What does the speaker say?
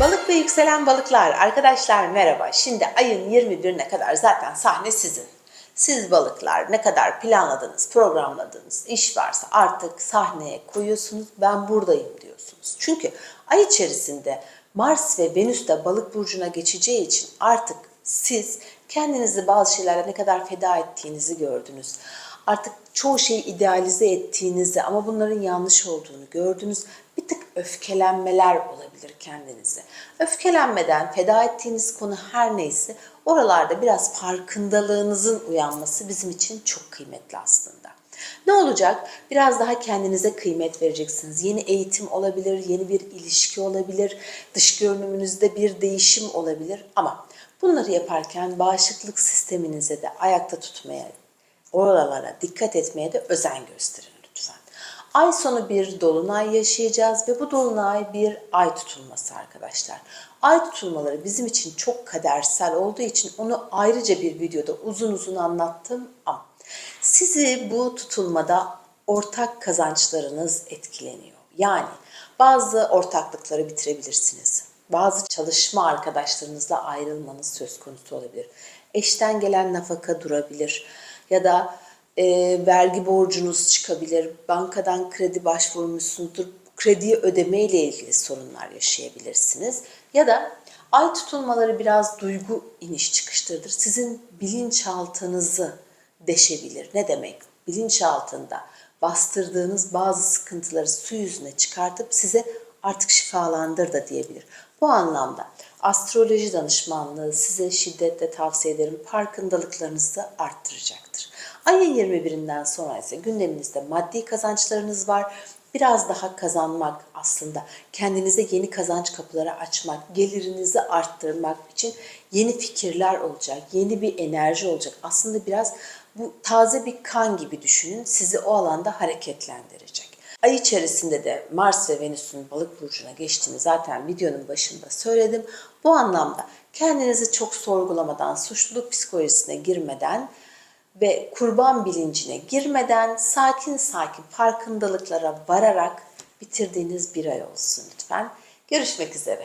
Balık ve yükselen balıklar. Arkadaşlar merhaba. Şimdi ayın 21'ine kadar zaten sahne sizin. Siz balıklar ne kadar planladınız, programladınız, iş varsa artık sahneye koyuyorsunuz. Ben buradayım diyorsunuz. Çünkü ay içerisinde Mars ve Venüs de balık burcuna geçeceği için artık siz kendinizi bazı şeylere ne kadar feda ettiğinizi gördünüz. Artık çoğu şeyi idealize ettiğinizi ama bunların yanlış olduğunu gördünüz. Bir tık öfkelenmeler olabilir kendinize. Öfkelenmeden feda ettiğiniz konu her neyse oralarda biraz farkındalığınızın uyanması bizim için çok kıymetli aslında. Ne olacak? Biraz daha kendinize kıymet vereceksiniz. Yeni eğitim olabilir, yeni bir ilişki olabilir, dış görünümünüzde bir değişim olabilir ama bunları yaparken bağışıklık sisteminize de ayakta tutmaya, oralara dikkat etmeye de özen gösterin. Ay sonu bir dolunay yaşayacağız ve bu dolunay bir ay tutulması arkadaşlar. Ay tutulmaları bizim için çok kadersel olduğu için onu ayrıca bir videoda uzun uzun anlattım ama sizi bu tutulmada ortak kazançlarınız etkileniyor. Yani bazı ortaklıkları bitirebilirsiniz. Bazı çalışma arkadaşlarınızla ayrılmanız söz konusu olabilir. Eşten gelen nafaka durabilir ya da e, vergi borcunuz çıkabilir. Bankadan kredi başvurmuşsunuzdur. Krediyi ödeme ile ilgili sorunlar yaşayabilirsiniz. Ya da ay tutulmaları biraz duygu iniş çıkıştırdır. Sizin bilinçaltınızı deşebilir. Ne demek? Bilinçaltında bastırdığınız bazı sıkıntıları su yüzüne çıkartıp size artık şifalandır da diyebilir. Bu anlamda astroloji danışmanlığı size şiddetle tavsiye ederim. Farkındalıklarınızı arttıracaktır. Ayın 21'inden sonra ise gündeminizde maddi kazançlarınız var. Biraz daha kazanmak aslında kendinize yeni kazanç kapıları açmak, gelirinizi arttırmak için yeni fikirler olacak, yeni bir enerji olacak. Aslında biraz bu taze bir kan gibi düşünün. Sizi o alanda hareketlendirecek. Ay içerisinde de Mars ve Venüs'ün balık burcuna geçtiğini zaten videonun başında söyledim. Bu anlamda kendinizi çok sorgulamadan, suçluluk psikolojisine girmeden ve kurban bilincine girmeden sakin sakin farkındalıklara vararak bitirdiğiniz bir ay olsun lütfen. Görüşmek üzere.